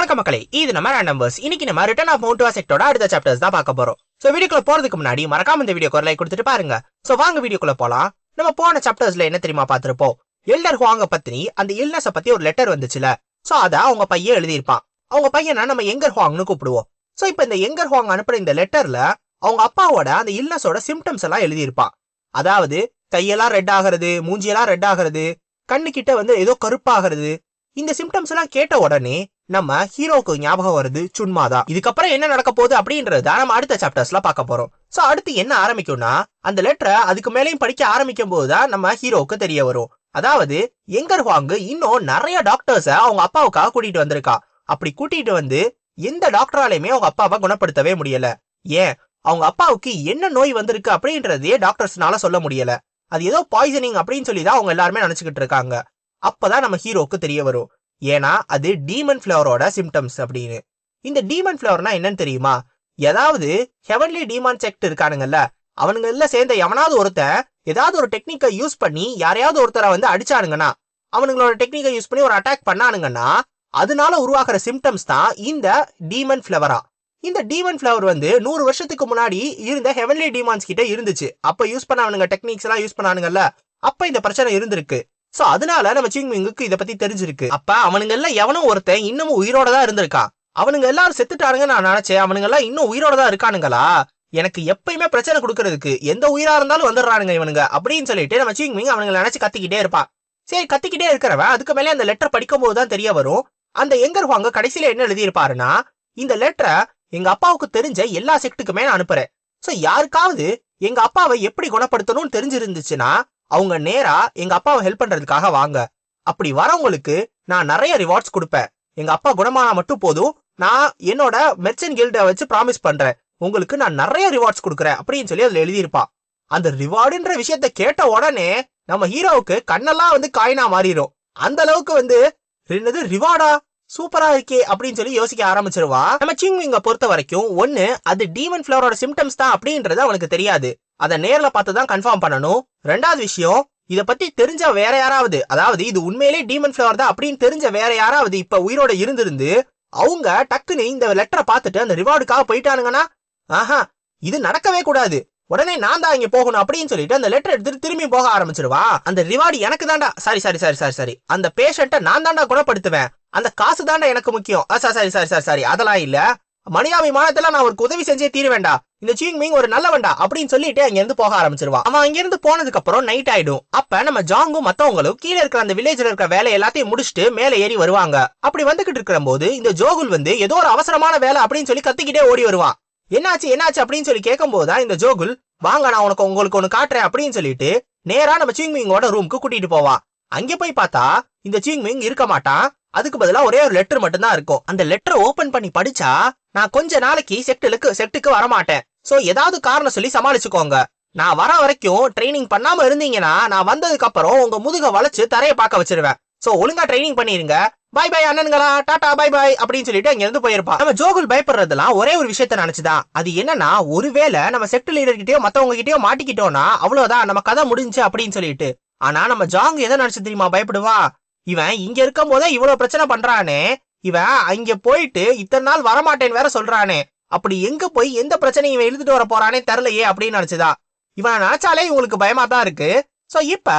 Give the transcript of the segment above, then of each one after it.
வணக்கம் மக்களே இது நம்ம நம்பர்ஸ் இன்னைக்கு நம்ம ரிட்டர்ன் ஆஃப் மவுண்ட் செக்டோட அடுத்த சாப்டர்ஸ் தான் பார்க்க போறோம். சோ வீடியோக்குள்ள போறதுக்கு முன்னாடி மறக்காம இந்த வீடியோக்கு ஒரு லைக் கொடுத்துட்டு பாருங்க. சோ வாங்க வீடியோக்குள்ள போலாம். நம்ம போன சாப்டர்ஸ்ல என்ன தெரியுமா பார்த்திருப்போம்? எல்டர் ஹுவாங்க பத்தினி அந்த இல்னஸ பத்தி ஒரு லெட்டர் வந்துச்சுல. சோ அத அவங்க பையன் எழுதியிருப்பான். அவங்க பையனை நம்ம எங்கர் ஹுவாங்னு கூப்பிடுவோம். சோ இப்போ இந்த எங்கர் ஹுவாங் அனுப்புற இந்த லெட்டர்ல அவங்க அப்பாவோட அந்த இல்னஸோட சிம்டம்ஸ் எல்லாம் எழுதியிருப்பான். அதாவது கையெல்லாம் ரெட் ஆகிறது மூஞ்சியெல்லாம் ரெட் ஆகிறது கண்ணு கிட்ட வந்து ஏதோ கருப்பாகிறது இந்த சிம்டம்ஸ் எல்லாம் கேட்ட உடனே நம்ம ஹீரோக்கு ஞாபகம் வருது சுன்மாதா. இதுக்கப்புறம் என்ன நடக்க போகுது அப்படின்றத நம்ம அடுத்த சாப்டர்ஸ்ல பார்க்க போறோம். சோ அடுத்து என்ன ஆரம்பிக்கும்னா அந்த லெட்டரை அதுக்கு மேலேயும் படிக்க ஆரம்பிக்கும் போதுதான் நம்ம ஹீரோக்கு தெரிய வரும். அதாவது எங்கர் ஹுவாங்கு இன்னும் நிறைய டாக்டர்ஸ அவங்க அப்பாவுக்காக கூட்டிட்டு வந்திருக்கா. அப்படி கூட்டிட்டு வந்து எந்த டாக்டராலையுமே அவங்க அப்பாவை குணப்படுத்தவே முடியல. ஏன்? அவங்க அப்பாவுக்கு என்ன நோய் வந்திருக்கு அப்படின்றதையே டாக்டர்ஸ்னால சொல்ல முடியல. அது ஏதோ பாய்சனிங் அப்படின்னு சொல்லி தான் அவங்க எல்லாருமே நினைச்சுக்கிட்டு இருக்காங்க. அப்பதான் நம்ம ஹீரோக்கு தெரிய வரும். ஏன்னா அது டீமன் ஃபிளவரோட சிம்டம்ஸ் அப்படின்னு. இந்த டீமன் ஃபிளவர்னா என்னன்னு தெரியுமா? ஏதாவது ஹெவன்லி டீமான் செக்ட் இருக்கானுங்கல்ல அவனுங்க சேர்ந்த எவனாவது ஒருத்தன் ஏதாவது ஒரு டெக்னிக்கை யூஸ் பண்ணி யாரையாவது ஒருத்தரை வந்து அடிச்சானுங்கன்னா அவனுங்களோட டெக்னிக்கை யூஸ் பண்ணி ஒரு அட்டாக் பண்ணானுங்கன்னா அதனால உருவாகிற சிம்டம்ஸ் தான் இந்த டீமன் ஃபிளவரா இந்த டீமன் ஃபிளவர் வந்து நூறு வருஷத்துக்கு முன்னாடி இருந்த ஹெவன்லி டீமான்ஸ் கிட்ட இருந்துச்சு. அப்ப யூஸ் பண்ண அவனுங்க டெக்னிக்ஸ் எல்லாம் யூஸ் பண்ணானுங்கல்ல அப்ப இந்த பிரச்சனை இருந்திருக்கு. சோ அதனால நம்ம சிங்மிங்குக்கு இதை பத்தி தெரிஞ்சிருக்கு. அப்ப அவனுங்க எல்லாம் எவனும் ஒருத்தன் இன்னமும் உயிரோட தான் இருந்திருக்கான். அவனுங்க எல்லாரும் செத்துட்டானுங்க நான் நினைச்சேன். அவனுங்க எல்லாம் இன்னும் உயிரோட தான் இருக்கானுங்களா? எனக்கு எப்பயுமே பிரச்சனை கொடுக்கறதுக்கு எந்த உயிரா இருந்தாலும் வந்துடுறானுங்க இவனுங்க அப்படின்னு சொல்லிட்டு நம்ம சிங்மிங் அவனுங்களை நினைச்சு கத்திக்கிட்டே இருப்பான் சரி கத்திக்கிட்டே இருக்கிறவன் அதுக்கு மேலே அந்த லெட்டர் படிக்கும் போது தான் தெரிய வரும். அந்த எங்கர் வாங்க கடைசியில என்ன எழுதியிருப்பாருன்னா இந்த லெட்டரை எங்க அப்பாவுக்கு தெரிஞ்ச எல்லா செக்ட்டுக்குமே நான் அனுப்புறேன். சோ யாருக்காவது எங்க அப்பாவை எப்படி குணப்படுத்தணும்னு தெரிஞ்சிருந்துச்சுன்னா அவங்க நேரா எங்க அப்பாவை ஹெல்ப் பண்றதுக்காக வாங்க. அப்படி வரவங்களுக்கு நான் நிறைய ரிவார்ட்ஸ் கொடுப்பேன். எங்க அப்பா குணமானா மட்டும் போதும். நான் என்னோட மெர்ச்சன் கில்ட வச்சு ப்ராமிஸ் பண்றேன். உங்களுக்கு நான் நிறைய ரிவார்ட்ஸ் கொடுக்குறேன் அப்படின்னு சொல்லி அதுல எழுதியிருப்பா. அந்த ரிவார்டுன்ற விஷயத்த கேட்ட உடனே நம்ம ஹீரோவுக்கு கண்ணெல்லாம் வந்து காயினா மாறிடும் அந்த அளவுக்கு வந்து என்னது ரிவார்டா சூப்பரா இருக்கே அப்படின்னு சொல்லி யோசிக்க ஆரம்பிச்சிருவா. நம்ம சிங்விங்க பொறுத்த வரைக்கும் ஒன்னு அது டீமன் ஃபிளவரோட சிம்டம்ஸ் தான் அப்படின்றது அவனுக்கு தெரியாது. அதை நேர்ல பார்த்து தான் கன்ஃபார்ம் பண்ணணும். ரெண்டாவது விஷயம் இதை பத்தி தெரிஞ்ச வேற யாராவது அதாவது இது உண்மையிலே டீமன் ஃபிளவர் தான் அப்படின்னு தெரிஞ்ச வேற யாராவது இப்ப உயிரோட இருந்திருந்து அவங்க டக்குன்னு இந்த லெட்டரை பார்த்துட்டு அந்த ரிவார்டுக்காக போயிட்டானுங்கன்னா ஆஹா இது நடக்கவே கூடாது. உடனே நான் தான் இங்க போகணும் அப்படின்னு சொல்லிட்டு அந்த லெட்டர் எடுத்துட்டு திரும்பி போக ஆரம்பிச்சிருவா. அந்த ரிவார்டு எனக்கு தாண்டா sorry sorry sorry sorry sorry. அந்த பேஷண்ட்டை நான் தாண்டா குணப்படுத்துவேன். அந்த காசு தாண்டா எனக்கு முக்கியம். ஆ, சாரி சாரி சாரி சாரி. அதெல்லாம் இல்ல. மனிதாபிமானத்துல நான் அவருக்கு உதவி செஞ்சே தீருவேண்டா இந்த சீங் மீங் ஒரு நல்லவண்டா அப்படின்னு சொல்லிட்டு அங்கிருந்து போக ஆரம்பிச்சிருவான் அவன் அங்கிருந்து போனதுக்கு அப்புறம் நைட் ஆயிடும். அப்ப நம்ம ஜாங்கும் மத்தவங்களும் கீழே இருக்கிற அந்த வில்லேஜ்ல இருக்கிற வேலை எல்லாத்தையும் முடிச்சுட்டு மேலே ஏறி வருவாங்க. அப்படி வந்துகிட்டு இருக்கிற போது இந்த ஜோகுல் வந்து ஏதோ ஒரு அவசரமான வேலை அப்படின்னு சொல்லி கத்திக்கிட்டே ஓடி வருவான் என்னாச்சு என்னாச்சு அப்படின்னு சொல்லி கேட்கும் போதுதான் இந்த ஜோகுல் வாங்க நான் உனக்கு உங்களுக்கு ஒன்று காட்டுறேன் அப்படின்னு சொல்லிட்டு நேரா நம்ம சீங்மிங்கோட ரூமுக்கு கூட்டிட்டு போவான் அங்க போய் பார்த்தா இந்த சீங்மிங் இருக்க மாட்டான். அதுக்கு பதிலா ஒரே ஒரு லெட்டர் மட்டும் தான் இருக்கும். அந்த லெட்டரை ஓபன் பண்ணி படிச்சா நான் கொஞ்ச நாளைக்கு செக்டுலுக்கு செட்டுக்கு வரமாட்டேன். சோ ஏதாவது காரணம் சொல்லி சமாளிச்சுக்கோங்க. நான் வர வரைக்கும் ட்ரைனிங் பண்ணாம இருந்தீங்கன்னா நான் வந்ததுக்கு அப்புறம் உங்க முதுக வளைச்சு தரைய பார்க்க வச்சிருவேன். சோ ஒழுங்கா ட்ரைனிங் பண்ணிருங்க. பை பாய் அண்ணனுங்களா. டாடா பை பாய் அப்படின்னு சொல்லிட்டு அங்க இருந்து போயிருப்பான் நம்ம ஜோகுல் பயப்படுறதெல்லாம் ஒரே ஒரு விஷயத்த நினைச்சுதான் அது என்னன்னா ஒருவேளை நம்ம செட்டு லீடர் கிட்டயோ மத்தவங்க கிட்டயோ மாட்டிக்கிட்டோம்னா அவ்வளவுதான் நம்ம கதை முடிஞ்சு அப்படின்னு சொல்லிட்டு. ஆனா நம்ம ஜாங் எதை நினைச்சு தெரியுமா பயப்படுவா? இவன் இங்க இருக்கும் போதே இவ்வளவு பிரச்சனை பண்றானே. இவன் அங்க போயிட்டு இத்தனை நாள் வரமாட்டேன்னு வேற சொல்றானே. அப்படி எங்க போய் எந்த பிரச்சனையும் இவன் இழுத்துட்டு வர போறானே தெரிலையே அப்படின்னு நினைச்சுதான் இவன் நினைச்சாலே இவங்களுக்கு பயமா தான் இருக்கு. சோ இப்ப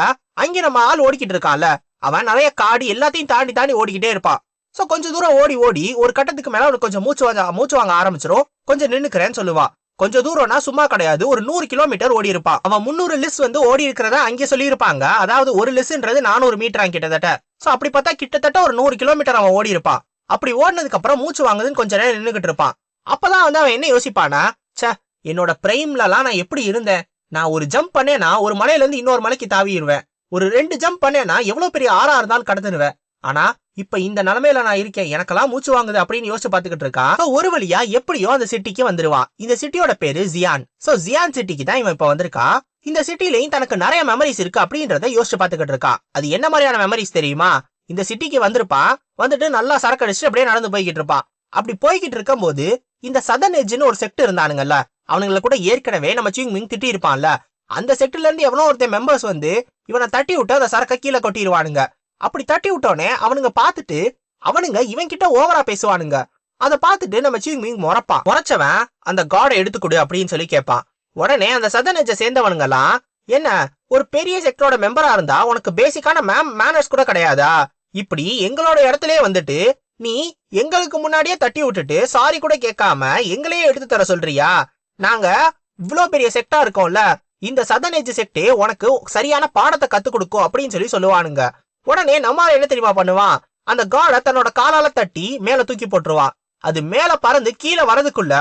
அங்க நம்ம ஆள் ஓடிக்கிட்டு இருக்கான்ல. அவன் நிறைய காடு எல்லாத்தையும் தாண்டி தாண்டி ஓடிக்கிட்டே இருப்பான். சோ கொஞ்ச தூரம் ஓடி ஓடி ஒரு கட்டத்துக்கு மேல அவனுக்கு கொஞ்சம் மூச்சு வாங்க மூச்சு வாங்க ஆரம்பிச்சிரும். கொஞ்சம் நின்னுக்கிறேன்னு சொல்லுவான் கொஞ்ச தூரம்னா சும்மா கிடையாது. ஒரு நூறு கிலோமீட்டர் ஓடி இருப்பான். அவன் முந்நூறு லிஸ் வந்து ஓடி இருக்கிறத அங்கே சொல்லியிருப்பாங்க. அதாவது ஒரு லிஸ்ன்றது நானூறு மீட்டர் கிட்டத்தட்ட. சோ அப்படி பார்த்தா கிட்டத்தட்ட ஒரு நூறு கிலோமீட்டர் அவன் ஓடி இருப்பான். அப்படி ஓடினதுக்கு அப்புறம் மூச்சு வாங்குதுன்னு கொஞ்ச நேரம் நின்னுகிட்டு இருப்பான். அப்பதான் வந்து அவன் என்ன யோசிப்பானா ச்சே என்னோட பிரைம்லலாம் நான் எப்படி இருந்தேன்? நான் ஒரு ஜம்ப் பண்ணேன்னா ஒரு மலையில இருந்து இன்னொரு மலைக்கு தாவிடுவேன். ஒரு ரெண்டு ஜம்ப் பண்ணேன்னா எவ்வளவு பெரிய ஆறா இருந்தாலும் கடந்துடுவேன். ஆனா இப்ப இந்த நிலைமையில நான் இருக்கேன் எனக்கெல்லாம் மூச்சு வாங்குது அப்படின்னு யோசிச்சு பாத்துக்கிட்டு இருக்கா ஒரு வழியா எப்படியோ அந்த சிட்டிக்கு வந்துருவான். இந்த சிட்டியோட பேரு ஜியான் சோ ஜியான் சிட்டிக்கு தான் இவன் இப்ப வந்திருக்கா. இந்த சிட்டிலையும் தனக்கு நிறைய மெமரிஸ் இருக்கு அப்படின்றத யோசிச்சு பாத்துக்கிட்டு இருக்கா அது என்ன மாதிரியான மெமரிஸ் தெரியுமா? இந்த சிட்டிக்கு வந்திருப்பான் வந்துட்டு நல்லா சரக்கு அடிச்சுட்டு அப்படியே நடந்து போய்கிட்டு இருப்பான். அப்படி போய்கிட்டு இருக்கும்போது இந்த சதன் எட்ஜ்னு ஒரு செக்ட் இருந்தானுங்கல்ல அவனுங்கள கூட ஏற்கனவே நம்ம சிங் மிங் திட்டி இருப்பான்ல அந்த செக்டர்ல இருந்து எவனோ ஒருத்தன் மெம்பர்ஸ் வந்து இவனை தட்டி விட்டு அந்த சரக்கை கீழே கொட்டிடுவானுங்க. அப்படி தட்டி விட்டோனே அவனுங்க பார்த்துட்டு அவனுங்க இவன் கிட்ட ஓவரா பேசுவானுங்க. அதை பார்த்துட்டு நம்ம சிங் மிங் முறைப்பான். முறைச்சவன் அந்த காடை எடுத்துக்கொடு அப்படின்னு சொல்லி கேட்பான். உடனே அந்த சதனஜ சேர்ந்தவனுங்கெல்லாம் என்ன ஒரு பெரிய செக்டரோட மெம்பரா இருந்தா உனக்கு பேசிக்கான மேம் மேனர்ஸ் கூட கிடையாதா? இப்படி எங்களோட இடத்துலயே வந்துட்டு நீ எங்களுக்கு முன்னாடியே தட்டி விட்டுட்டு சாரி கூட கேட்காம எங்களையே எடுத்து தர சொல்றியா? நாங்க இவ்வளோ பெரிய செக்டா இருக்கோம்ல இந்த சதன் எஜ் செக்டே உனக்கு சரியான பாடத்தை கத்து கொடுக்கும் அப்படின்னு சொல்லி சொல்லுவானுங்க. உடனே நம்மால என்ன தெரியுமா பண்ணுவான்? அந்த காடை தன்னோட காலால தட்டி மேல தூக்கி போட்டுருவான். அது மேல பறந்து கீழே வரதுக்குள்ள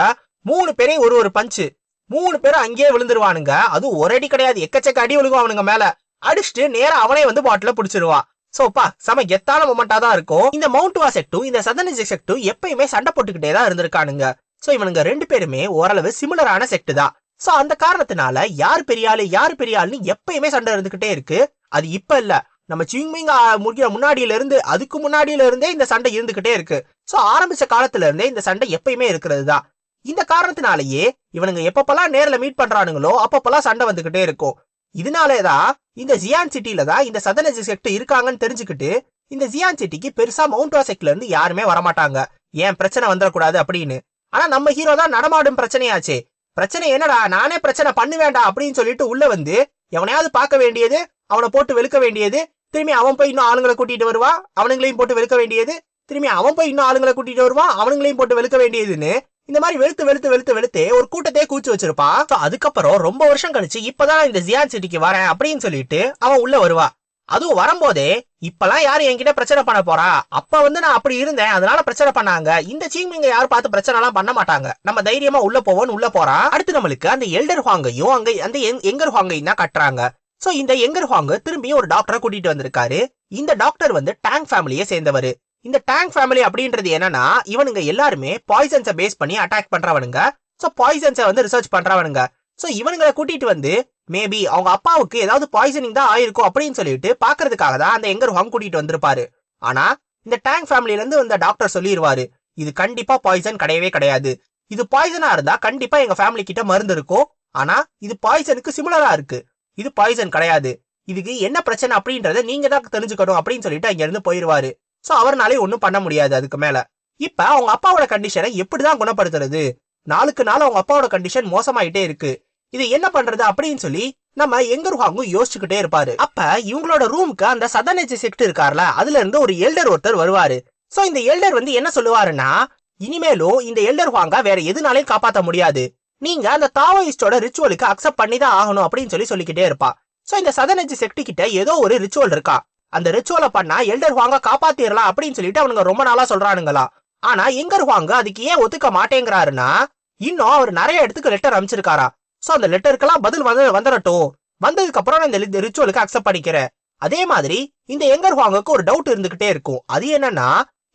மூணு பேரையும் ஒரு ஒரு பஞ்சு மூணு பேரும் அங்கேயே விழுந்துருவானுங்க. அது ஒரு அடி கிடையாது. எக்கச்சக்க அடி விழுகும் அவனுங்க மேல. அடிச்சுட்டு நேரம் அவனே வந்து பாட்டில புடிச்சிருவான் சோப்பா செம கெத்தான மொமெண்டா தான் இருக்கும். இந்த மவுண்ட் வா இந்த சதனிஜ் செக்டும் எப்பயுமே சண்டை போட்டுக்கிட்டே தான் இருந்திருக்கானுங்க. சோ இவனுங்க ரெண்டு பேருமே ஓரளவு சிமிலரான செக்ட் தான். சோ அந்த காரணத்தினால யார் பெரிய ஆளு யார் பெரிய ஆளுன்னு எப்பயுமே சண்டை இருந்துகிட்டே இருக்கு. அது இப்ப இல்ல. நம்ம சிங்மிங் முடிக்கிற முன்னாடியில இருந்து அதுக்கு முன்னாடியில இருந்தே இந்த சண்டை இருந்துகிட்டே இருக்கு. சோ ஆரம்பிச்ச காலத்துல இருந்தே இந்த சண்டை எப்பயுமே இருக்கிறது தான். இந்த காரணத்தினாலேயே இவனுங்க எப்பப்பெல்லாம் நேர்ல மீட் பண்றானுங்களோ அப்பப்பெல்லாம் சண்டை வந்துகிட்டே இருக்கும். இதனாலேதான் இந்த ஜியான் சிட்டியில தான் இந்த சதனஜி செக்ட் இருக்காங்கன்னு தெரிஞ்சுக்கிட்டு இந்த ஜியான் சிட்டிக்கு பெருசா மவுண்ட் வா இருந்து யாருமே வரமாட்டாங்க. ஏன் பிரச்சனை வந்துடக்கூடாது அப்படின்னு. ஆனா நம்ம ஹீரோ தான் நடமாடும் பிரச்சனையாச்சு. பிரச்சனை என்னடா? நானே பிரச்சனை பண்ணுவேண்டா அப்படின்னு சொல்லிட்டு உள்ள வந்து எவனையாவது பார்க்க வேண்டியது அவனை போட்டு வெளுக்க வேண்டியது திரும்பி அவன் போய் இன்னும் ஆளுங்களை கூட்டிட்டு வருவா அவனுங்களையும் போட்டு வெளுக்க வேண்டியது திரும்பி அவன் போய் இன்னும் ஆளுங்களை கூட்டிட்டு வருவான் அவனுங்களையும் போட்டு வெளுக்க வேண்டியதுன்னு இந்த மாதிரி வெளுத்து வெளுத்து வெளுத்து வெளுத்து ஒரு கூட்டத்தையே கூச்சு வச்சிருப்பான் அதுக்கப்புறம் ரொம்ப வருஷம் கழிச்சு இப்பதான் இந்த ஜியான் சிட்டிக்கு வரேன் அப்படின்னு சொல்லிட்டு அவன் உள்ள வருவா. அதுவும் வரும்போதே இப்பெல்லாம் யாரு என்கிட்ட பிரச்சனை பண்ண போறா? அப்ப வந்து நான் அப்படி இருந்தேன். அதனால பிரச்சனை பண்ணாங்க. இந்த சீமிங்க யாரும் பார்த்து பிரச்சனை எல்லாம் பண்ண மாட்டாங்க. நம்ம தைரியமா உள்ள போவோம்னு உள்ள போறான் அடுத்து நம்மளுக்கு அந்த எல்டர் ஹாங்கையும் அங்க அந்த எங்- எங்கர் ஹாங்கையும் தான் கட்டுறாங்க. சோ இந்த எங்கர் ஹாங்க திரும்பியும் ஒரு டாக்டரை கூட்டிட்டு வந்திருக்காரு. இந்த டாக்டர் வந்து டேங் ஃபேமிலியை சேர்ந்தவர். இந்த டேங்க் ஃபேமிலி அப்படின்றது என்னன்னா இவனுங்க எல்லாருமே பாய்சன்ஸை பேஸ் பண்ணி அட்டாக் பண்றவனுங்க. ஸோ பாய்சன்ஸை வந்து ரிசர்ச் பண்றவனுங்க. ஸோ இவனுங்களை கூட்டிட்டு வந்து மேபி அவங்க அப்பாவுக்கு ஏதாவது பாய்சனிங் தான் ஆயிருக்கும் அப்படின்னு சொல்லிட்டு பாக்குறதுக்காக தான் அந்த எங்கர் ஹாங் கூட்டிட்டு வந்திருப்பாரு. ஆனா இந்த டேங்க் ஃபேமிலில இருந்து வந்த டாக்டர் சொல்லிடுவாரு இது கண்டிப்பா பாய்சன் கிடையவே கிடையாது. இது பாய்சனா இருந்தா கண்டிப்பா எங்க ஃபேமிலி கிட்ட மருந்து இருக்கும். ஆனா இது பாய்சனுக்கு சிமிலரா இருக்கு. இது பாய்சன் கிடையாது. இதுக்கு என்ன பிரச்சனை அப்படின்றத நீங்க தான் தெரிஞ்சுக்கணும் அப்படின்னு சொல்லிட்டு அங்க இருந்து போயிருவாரு. சோ அவர்னாலே ஒன்றும் பண்ண முடியாது அதுக்கு மேல. இப்ப அவங்க அப்பாவோட கண்டிஷனை எப்படிதான் குணப்படுத்துறது? நாளுக்கு நாள் அவங்க அப்பாவோட கண்டிஷன் மோசமாயிட்டே இருக்கு. இது என்ன பண்றது அப்படின்னு சொல்லி நம்ம எங்கருவாங்கும் யோசிச்சுக்கிட்டே இருப்பாரு. அப்ப இவங்களோட ரூமுக்கு அந்த சதனேஜ் செக்ட் இருக்கார்ல அதுல இருந்து ஒரு எல்டர் ஒருத்தர் வருவாரு. சோ இந்த எல்டர் வந்து என்ன சொல்லுவாருன்னா இனிமேலும் இந்த எல்டர் வாங்க வேற எதுனாலையும் காப்பாற்ற முடியாது. நீங்க அந்த தாவோயிஸ்டோட ரிச்சுவலுக்கு அக்செப்ட் பண்ணி தான் ஆகணும் அப்படின்னு சொல்லி சொல்லிக்கிட்டே இருப்பா. சோ இந்த சதனேஜ் செக்டி கிட்ட ஏதோ ஒரு ரிச்சுவல் இருக்கா? அந்த ரிச்சுவலை பண்ணா எல்டர் வாங்க காப்பாத்திரலாம் அப்படின்னு சொல்லிட்டு அவனுங்க ரொம்ப நாளா சொல்றானுங்களா. ஆனா எங்கர் வாங்க அதுக்கு ஏன் ஒத்துக்க மாட்டேங்கிறாருன்னா இன்னும் அவர் நிறைய இடத்துக்கு லெட்டர் அனுப்பிச்சிருக்காரா. சோ அந்த லெட்டருக்கெல்லாம் பதில் வந்து வந்துடட்டும் வந்ததுக்கு அப்புறம் நான் இந்த ரிச்சுவலுக்கு அக்செப்ட் பண்ணிக்கிறேன். அதே மாதிரி இந்த எங்கர் வாங்குக்கு ஒரு டவுட் இருந்துகிட்டே இருக்கும். அது என்னன்னா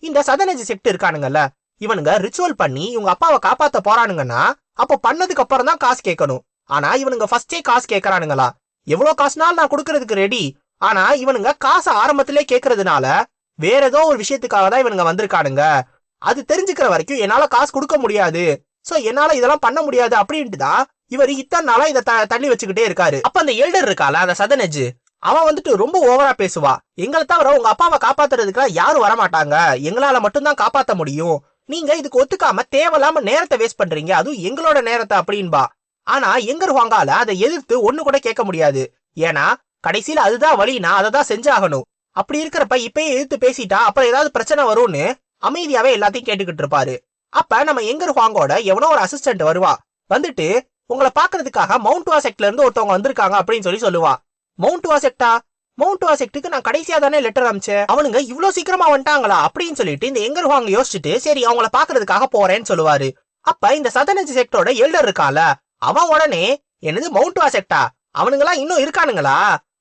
இந்த சதனஜி செக்ட் இருக்கானுங்கல்ல இவனுங்க ரிச்சுவல் பண்ணி இவங்க அப்பாவை காப்பாத்த போறானுங்கன்னா அப்ப பண்ணதுக்கு அப்புறம் தான் காசு கேட்கணும். ஆனா இவனுங்க ஃபர்ஸ்டே காசு கேட்கறானுங்களா. எவ்வளவு காசுனாலும் நான் கொடுக்கறதுக்கு ரெடி ஆனா இவனுங்க காசை ஆரம்பத்திலே கேட்கறதுனால வேற ஏதோ ஒரு விஷயத்துக்காக தான் இவனுங்க வந்திருக்கானுங்க. அது தெரிஞ்சுக்கிற வரைக்கும் என்னால காசு கொடுக்க முடியாது. சோ என்னால இதெல்லாம் பண்ண முடியாது அப்படின்ட்டு தான் இவர் இத்தனை நாளா இதை த- தள்ளி வச்சுக்கிட்டே இருக்காரு. அப்ப அந்த எல்டர் இருக்கால அந்த சதனஜ்? அவன் வந்துட்டு ரொம்ப ஓவரா பேசுவா. எங்களை தவிர உங்க அப்பாவை காப்பாத்துறதுக்குலாம் யாரும் வரமாட்டாங்க. எங்களால மட்டும்தான் காப்பாத்த முடியும். நீங்க இதுக்கு ஒத்துக்காம தேவையில்லாம நேரத்தை வேஸ்ட் பண்றீங்க. அதுவும் எங்களோட நேரத்தை அப்படின்பா. ஆனா எங்கர் வாங்கால அதை எதிர்த்து ஒண்ணு கூட கேட்க முடியாது. ஏன்னா கடைசியில அதுதான் வழினா அதை தான் செஞ்சாகணும். அப்படி இருக்கிறப்ப இப்பயே எதிர்த்து பேசிட்டா அப்புறம் ஏதாவது பிரச்சனை வரும்னு அமைதியாவே எல்லாத்தையும் கேட்டுக்கிட்டு இருப்பாரு. அப்ப நம்ம எங்கர் ஹாங்கோட எவனோ ஒரு அசிஸ்டன்ட் வருவா. வந்துட்டு உங்களை பாக்குறதுக்காக மவுண்ட் வாசெக்ட்ல இருந்து ஒருத்தவங்க வந்திருக்காங்க அப்படின்னு சொல்லி சொல்லுவா. மவுண்ட் வாசெக்டா மவுண்ட் வாசெக்டுக்கு நான் கடைசியா தானே லெட்டர் அனுப்பிச்சேன். அவனுங்க இவ்வளவு சீக்கிரமா வந்துட்டாங்களா? அப்படின்னு சொல்லிட்டு இந்த எங்கர் ஹாங் யோசிச்சுட்டு சரி அவங்கள பாக்குறதுக்காக போறேன்னு சொல்லுவாரு. அப்ப இந்த சதனஜ் செக்டோட எல்டர் இருக்கால அவன் உடனே என்னது மவுண்ட் வாசெக்டா செக்டா இன்னும் இருக்கானுங்களா?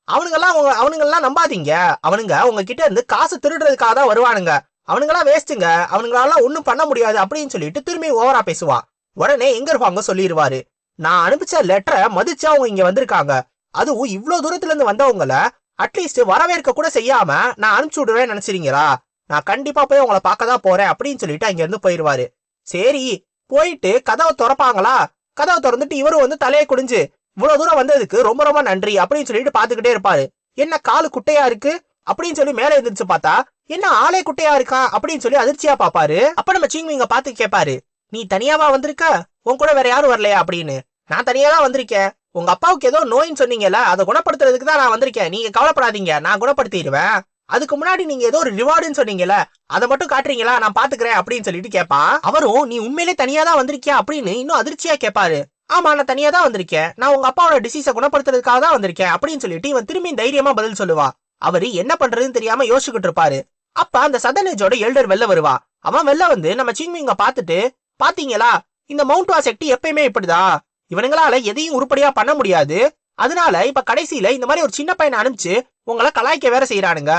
அவனுங்கெல்லாம் அவங்க அவனுங்கெல்லாம் நம்பாதீங்க. அவனுங்க உங்ககிட்ட இருந்து காசு திருடுறதுக்காக தான் வருவானுங்க. அவனுங்கெல்லாம் வேஸ்ட்டுங்க. அவனுங்களால ஒன்றும் பண்ண முடியாது அப்படின்னு சொல்லிட்டு திரும்பி ஓவரா பேசுவான் உடனே எங்க இருப்பாங்க சொல்லிடுவாரு நான் அனுப்பிச்ச லெட்டரை மதிச்சு அவங்க இங்க வந்திருக்காங்க. அதுவும் இவ்வளோ தூரத்துல இருந்து வந்தவங்கள அட்லீஸ்ட் வரவேற்க கூட செய்யாம நான் அனுப்பிச்சு விடுவேன்னு நினைச்சிருங்களா நான் கண்டிப்பா போய் உங்களை பார்க்க தான் போறேன் அப்படின்னு சொல்லிட்டு அங்க இருந்து போயிருவாரு. சரி போயிட்டு கதவை திறப்பாங்களா? கதவை திறந்துட்டு இவரும் வந்து தலையை குடிஞ்சு இவ்வளவு தூரம் வந்ததுக்கு ரொம்ப ரொம்ப நன்றி அப்படின்னு சொல்லிட்டு பாத்துக்கிட்டே இருப்பாரு. என்ன காலு குட்டையா இருக்கு? அப்படின்னு சொல்லி மேல எழுந்திரிச்சு பார்த்தா என்ன ஆளே குட்டையா இருக்கா? அப்படின்னு சொல்லி அதிர்ச்சியா பாப்பாரு அப்ப நம்ம சிங்மிங்க பார்த்து கேட்பாரு நீ தனியாவா வந்திருக்க? உன் கூட வேற யாரும் வரலையா? அப்படின்னு. நான் தனியா தான் வந்திருக்கேன். உங்க அப்பாவுக்கு ஏதோ நோயின்னு சொன்னீங்கல்ல அதை குணப்படுத்துறதுக்கு தான் நான் வந்திருக்கேன். நீங்க கவலைப்படாதீங்க நான் குணப்படுத்திடுவேன். அதுக்கு முன்னாடி நீங்க ஏதோ ஒரு ரிவார்டுன்னு சொன்னீங்கல்ல அதை மட்டும் காட்டுறீங்களா? நான் பாத்துக்கிறேன் அப்படின்னு சொல்லிட்டு கேட்பான். அவரும் நீ உண்மையிலே தனியா தான் வந்திருக்கியா? அப்படின்னு இன்னும் அதிர்ச்சியா கேட்பாரு. ஆமா நான் தனியா தான் வந்திருக்கேன். நான் உங்க அப்பாவோட டிசீஸை குணப்படுத்துறதுக்காக தான் வந்திருக்கேன் அப்படின்னு சொல்லிட்டு இவன் திரும்பி தைரியமா பதில் சொல்லுவா. அவரு என்ன பண்றதுன்னு தெரியாம யோசிச்சுக்கிட்டு இருப்பாரு. அப்ப அந்த சதனேஜோட எல்டர் வெளில வருவா. அவன் வெளில வந்து நம்ம சிங்மிங்க பாத்துட்டு பாத்தீங்களா? இந்த மவுண்ட் வா செக்டி எப்பயுமே இப்படிதான் இவனுங்களால எதையும் உருப்படியா பண்ண முடியாது. அதனால இப்ப கடைசியில இந்த மாதிரி ஒரு சின்ன பையனை அனுப்பிச்சு உங்களை கலாய்க்க வேற செய்யறானுங்க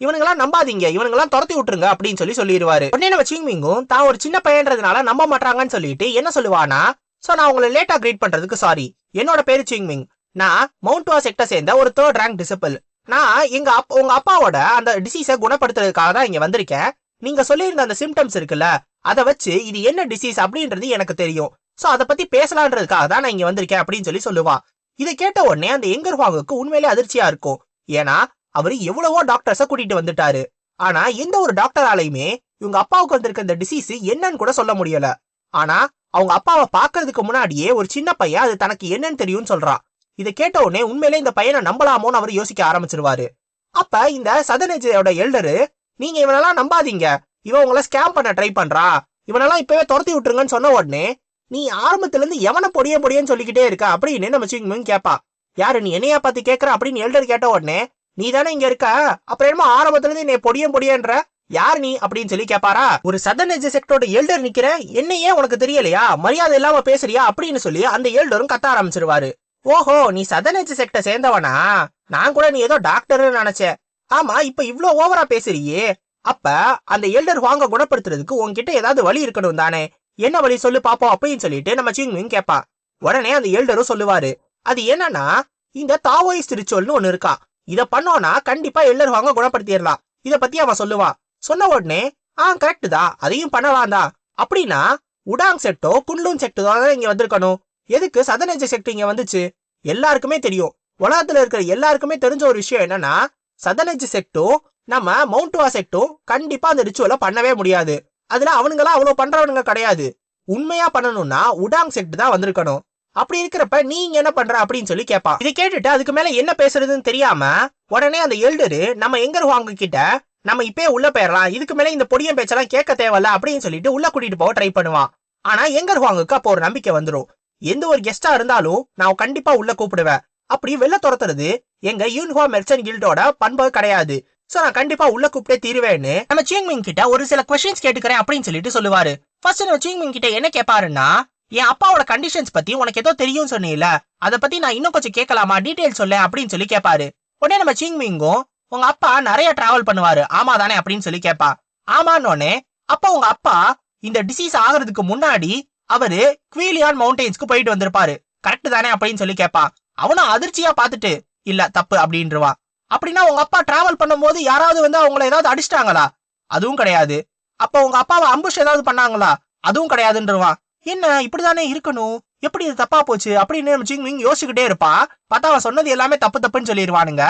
இவனுங்களாம் நம்பாதீங்க. இவனுங்களாம் துரத்தி விட்டுருங்க அப்படின்னு சொல்லி சொல்லிடுவாரு. உடனே நம்ம சிங்மிங்கும் தான் ஒரு சின்ன பையன்றதுனால நம்ப மாட்டாங்கன்னு சொல்லிட்டு என்ன சொல்லுவானா சோ நான் உங்களை லேட்டா கிரீட் பண்றதுக்கு சாரி என்னோட பேரு சிங்மிங் நான் மவுண்ட் வா செக்டர் சேர்ந்த ஒரு தேர்ட் ரேங்க் டிசிபிள் நான் எங்க அப் உங்க அப்பாவோட அந்த டிசீஸை குணப்படுத்துறதுக்காக தான் இங்க வந்திருக்கேன். நீங்க சொல்லியிருந்த அந்த சிம்டம்ஸ் இருக்குல்ல அதை வச்சு இது என்ன டிசீஸ் அப்படின்றது எனக்கு தெரியும். சோ அதை பத்தி பேசலான்றதுக்காக தான் நான் இங்க வந்திருக்கேன் அப்படின்னு சொல்லி சொல்லுவா. இதை கேட்ட உடனே அந்த எங்கர் ஹாங்குக்கு உண்மையிலே அதிர்ச்சியா இருக்கும். ஏன்னா அவர் எவ்வளவோ டாக்டர்ஸை கூட்டிட்டு வந்துட்டாரு. ஆனா எந்த ஒரு டாக்டராலையுமே இவங்க அப்பாவுக்கு வந்திருக்க இந்த டிசீஸ் என்னன்னு கூட சொல்ல முடியல. ஆனா அவங்க அப்பாவை பாக்குறதுக்கு முன்னாடியே ஒரு சின்ன பையன் அது தனக்கு என்னன்னு தெரியும்னு சொல்றான் இதை கேட்ட உடனே உண்மையிலே இந்த பையனை நம்பலாமோன்னு அவர் யோசிக்க ஆரம்பிச்சிருவாரு. அப்ப இந்த சதனேஜோட எல்டரு நீங்க இவனெல்லாம் நம்பாதீங்க. இவன் உங்களை ஸ்கேம் பண்ண ட்ரை பண்றா. இவனெல்லாம் இப்பவே துரத்தி விட்டுருங்கன்னு சொன்ன உடனே நீ ஆரம்பத்துல இருந்து எவனை பொடிய பொடியன்னு சொல்லிக்கிட்டே இருக்க? அப்படின்னு நம்ம சிங்மிங் கேப்பா. யாரு நீ என்னையா பார்த்து கேட்கற அப்படின்னு எல்டர் கேட்ட உடனே நீ தானே இங்க இருக்க? அப்புறம் என்னமோ ஆரம்பத்துல இருந்து நீ பொடியன் பொடியன்ற? யார் நீ அப்படின்னு சொல்லி கேட்பாரா ஒரு சதன் செக்டரோட எல்டர் நிக்கிற என்ன ஏன் உனக்கு தெரியலையா? மரியாதை இல்லாம பேசுறியா? அப்படின்னு சொல்லி அந்த எல்டரும் கத்த ஆரம்பிச்சிருவாரு. ஓஹோ நீ சதன் செக்டர் சேர்ந்தவனா? நான் கூட நீ ஏதோ டாக்டர்னு நினைச்சேன். ஆமா இப்ப இவ்ளோ ஓவரா பேசுறியே. அப்ப அந்த எல்டர் வாங்க குணப்படுத்துறதுக்கு உன்கிட்ட ஏதாவது வழி இருக்கணும் தானே? என்ன வழி சொல்லு பாப்போம் அப்படின்னு சொல்லிட்டு நம்ம சிங்மிங் கேப்பா. உடனே அந்த எல்டரும் சொல்லுவாரு அது என்னன்னா இந்த தாவோயிஸ்ட் ரிச்சுவல்னு ஒன்னு இருக்கா. இத பண்ணோம்னா கண்டிப்பா எல்லர் வாங்க குணப்படுத்திடலாம். இத பத்தி அவன் சொல்லுவான். சொன்ன உடனே ஆ கரெக்டு தான் அதையும் பண்ணலாம் தான். அப்படின்னா உடாங் செட்டோ குன்லூன் செட்டோ தான் இங்க வந்திருக்கணும். எதுக்கு? சதனேஜ செக்ட் இங்க வந்துச்சு. எல்லாருக்குமே தெரியும். உலகத்துல இருக்கிற எல்லாருக்குமே தெரிஞ்ச ஒரு விஷயம் என்னன்னா சதனேஜ் செக்டும் நம்ம மவுண்ட் வா செக்டும் கண்டிப்பா அந்த ரிச்சுவலை பண்ணவே முடியாது. அதுல அவனுங்களாம் அவ்வளவு பண்றவனுங்க கிடையாது. உண்மையா பண்ணணும்னா உடாங் செக்ட் தான் வந்திருக்கணும். அப்படி இருக்கிறப்ப நீங்க என்ன பண்ற? அப்படின்னு சொல்லி கேட்பான் இதை கேட்டுட்டு அதுக்கு மேல என்ன பேசுறதுன்னு தெரியாம உடனே அந்த எல்டரு நம்ம எங்கர் வாங்க கிட்ட நம்ம இப்பயே உள்ள போயிடலாம் இதுக்கு மேல இந்த பொடியன் பேச்செல்லாம் கேட்க தேவையில்ல அப்படின்னு சொல்லிட்டு உள்ள கூட்டிட்டு போக ட்ரை பண்ணுவான். ஆனா எங்கர் ஹுவாங்குக்கு அப்போ ஒரு நம்பிக்கை வந்துரும். எந்த ஒரு கெஸ்டா இருந்தாலும் நான் கண்டிப்பா உள்ள கூப்பிடுவேன். அப்படி வெளில துரத்துறது எங்க யூனிஹா மெர்ச்சன் கில்டோட பண்பு கிடையாது. சோ நான் கண்டிப்பா உள்ள கூப்பிட்டே தீருவேன்னு நம்ம சிங்மிங் கிட்ட ஒரு சில கொஸ்டின்ஸ் கேட்டுக்கிறேன் அப்படின்னு சொல்லிட்டு சொல்லுவாரு. ஃபர்ஸ்ட் நம்ம சிங்மிங் கிட்ட என்ன கேட்பாருன்னா என் அப்பாவோட கண்டிஷன்ஸ் பத்தி உனக்கு ஏதோ தெரியும் சொன்னீல அத பத்தி நான் இன்னும் கொஞ்சம் கேட்கலாமா? டீடைல் சொல்ல அப்படின்னு சொல்லி கேட்பாரு. உடனே நம்ம சிங்மிங்கும் உங்க அப்பா நிறைய டிராவல் பண்ணுவாரு. ஆமா தானே அப்படின்னு சொல்லி கேட்பா ஆமான்னு அப்ப உங்க அப்பா இந்த டிசீஸ் ஆகுறதுக்கு முன்னாடி அவரு குவீலியான் மவுண்டெயின்ஸ்க்கு போயிட்டு வந்திருப்பாரு. கரெக்ட் தானே அப்படின்னு சொல்லி கேட்பான் அவனும் அதிர்ச்சியா பார்த்துட்டு இல்ல தப்பு அப்படின்றவான் அப்படின்னா உங்க அப்பா டிராவல் பண்ணும்போது யாராவது வந்து அவங்கள ஏதாவது அடிச்சிட்டாங்களா? அதுவும் கிடையாது. அப்ப உங்க அப்பாவை அம்புஷ் ஏதாவது பண்ணாங்களா? அதுவும் கிடையாதுன்றவான் என்ன இப்படிதானே இருக்கணும்? எப்படி இது தப்பா போச்சு? அப்படின்னு நம்ம சிங்மிங் யோசிச்சுக்கிட்டே இருப்பா. பார்த்தா அவன் சொன்னது எல்லாமே தப்பு தப்புன்னு சொல்லிடுவானுங்க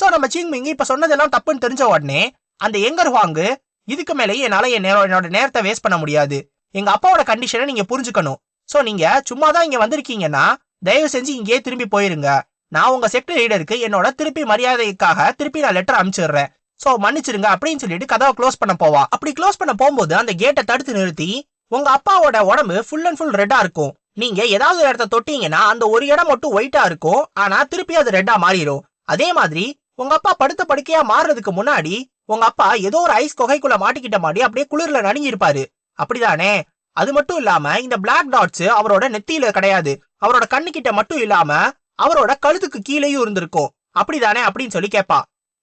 சோ நம்ம சிங்மிங் இப்ப சொன்னதெல்லாம் தப்புன்னு தெரிஞ்ச உடனே அந்த எங்கர் வாங்கு இதுக்கு மேலேயே என்னால என் நேரம் என்னோட நேரத்தை வேஸ்ட் பண்ண முடியாது. எங்க அப்பாவோட கண்டிஷனை நீங்க புரிஞ்சுக்கணும். சோ நீங்க சும்மா தான் இங்க வந்திருக்கீங்கன்னா தயவு செஞ்சு இங்கேயே திரும்பி போயிருங்க. நான் உங்க செக்டர் லீடருக்கு என்னோட திருப்பி மரியாதைக்காக திருப்பி நான் லெட்டர் அனுப்பிச்சிடுறேன். சோ மன்னிச்சிருங்க அப்படின்னு சொல்லிட்டு கதவை க்ளோஸ் பண்ண போவா. அப்படி க்ளோஸ் பண்ண போகும்போது அந்த கேட்டை தடுத்து நிறுத்தி உங்க அப்பாவோட உடம்பு ஃபுல் அண்ட் ஃபுல் ரெட்டா இருக்கும். நீங்க ஏதாவது ஒரு இடத்த தொட்டீங்கன்னா அந்த ஒரு இடம் மட்டும் ஒயிட்டா இருக்கும். ஆனா திருப்பி அது ரெட்டா மாறிடும். அதே மாதிரி உங்க அப்பா படுத்த படுக்கையா மாறுறதுக்கு முன்னாடி உங்க அப்பா ஏதோ ஒரு ஐஸ் கொகைக்குள்ள மாட்டிக்கிட்ட மாதிரி அப்படியே குளிர்ல நடுங்கி இருப்பாரு அப்படிதானே? அது மட்டும் இல்லாம இந்த பிளாக் டாட்ஸ் அவரோட நெத்தியில கிடையாது. அவரோட கண்ணு கிட்ட மட்டும் இல்லாம அவரோட கழுத்துக்கு கீழேயும் இருந்திருக்கும். அப்படிதானே அப்படின்னு சொல்லி கேட்பா